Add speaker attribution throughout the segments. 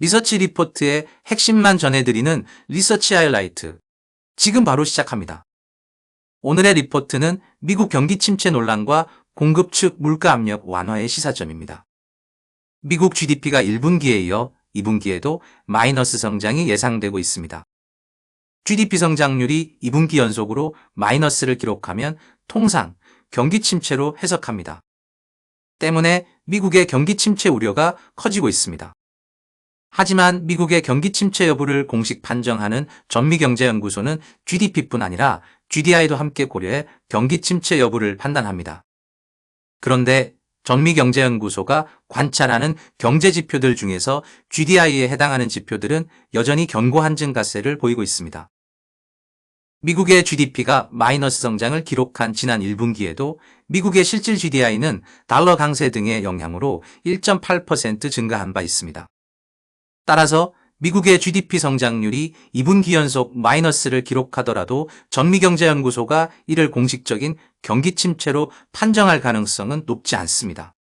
Speaker 1: 리서치 리포트의 핵심만 전해드리는 리서치 하이라이트. 지금 바로 시작합니다. 오늘의 리포트는 미국 경기 침체 논란과 공급 측 물가 압력 완화의 시사점입니다. 미국 GDP가 1분기에 이어 2분기에도 마이너스 성장이 예상되고 있습니다. GDP 성장률이 2분기 연속으로 마이너스를 기록하면 통상 경기 침체로 해석합니다. 때문에 미국의 경기 침체 우려가 커지고 있습니다. 하지만 미국의 경기 침체 여부를 공식 판정하는 전미경제연구소는 GDP뿐 아니라 GDI도 함께 고려해 경기 침체 여부를 판단합니다. 그런데 전미경제연구소가 관찰하는 경제 지표들 중에서 GDI에 해당하는 지표들은 여전히 견고한 증가세를 보이고 있습니다. 미국의 GDP가 마이너스 성장을 기록한 지난 1분기에도 미국의 실질 GDI는 달러 강세 등의 영향으로 1.8% 증가한 바 있습니다. 따라서 미국의 GDP 성장률이 2분기 연속 마이너스를 기록하더라도 전미경제연구소가 이를 공식적인 경기 침체로 판정할 가능성은 높지 않습니다.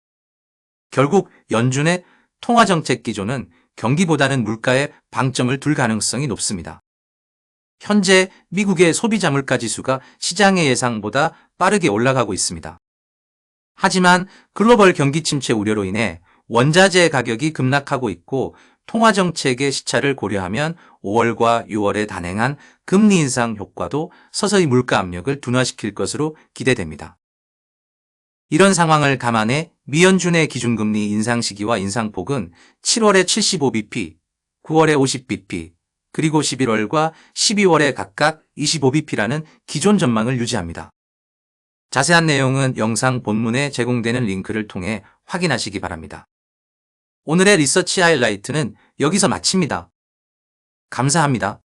Speaker 1: 결국 연준의 통화정책 기조는 경기보다는 물가에 방점을 둘 가능성이 높습니다. 현재 미국의 소비자 물가 지수가 시장의 예상보다 빠르게 올라가고 있습니다. 하지만 글로벌 경기 침체 우려로 인해 원자재 가격이 급락하고 있고 통화정책의 시차를 고려하면 5월과 6월에 단행한 금리 인상 효과도 서서히 물가 압력을 둔화시킬 것으로 기대됩니다. 이런 상황을 감안해 미연준의 기준금리 인상 시기와 인상폭은 7월에 75bp, 9월에 50bp, 그리고 11월과 12월에 각각 25bp라는 기존 전망을 유지합니다. 자세한 내용은 영상 본문에 제공되는 링크를 통해 확인하시기 바랍니다. 오늘의 리서치 하이라이트는 여기서 마칩니다. 감사합니다.